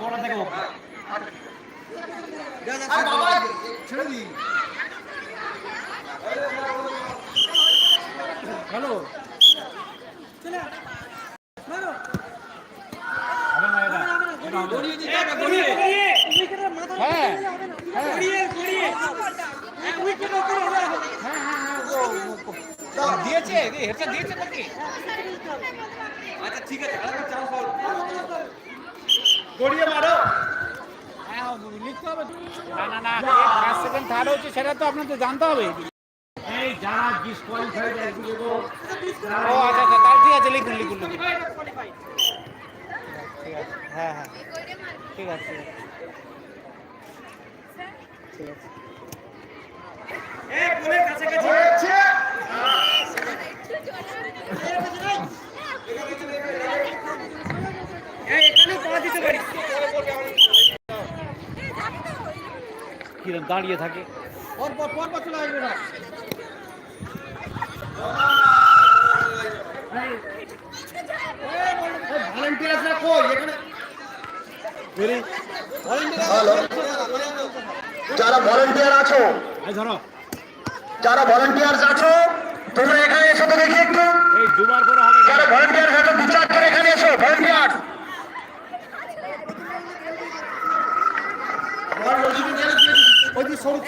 বড় থাকে হ্যালো। হ্যাঁ দিয়েছে হেডসেট দিয়েছে নাকি? আচ্ছা ঠিক আছে গড়িয়ে মারো। হ্যাঁ লিখতে হবে। না না না ফার্স্ট সেকেন্ড থার্ড হচ্ছে সেটা তো আপনাদের জানতে হবে। এই যারা ডিসকোয়ালিফাইড ও আচ্ছা আচ্ছা তাহলে ঠিক আছে লিখুন লিখুন লিখুন। হ্যাঁ হ্যাঁ ঠিক আছে। ঠিক আছে। কিরম দাঁড়িয়ে থাকে? চলে আসবে না। ভলেন্টিয়ার আছে কই? এখানে হ্যালো। যারা ভলেন্টিয়ার আছো যারা তোমরা এখানে এসে তো দেখি একটু। ওই সরু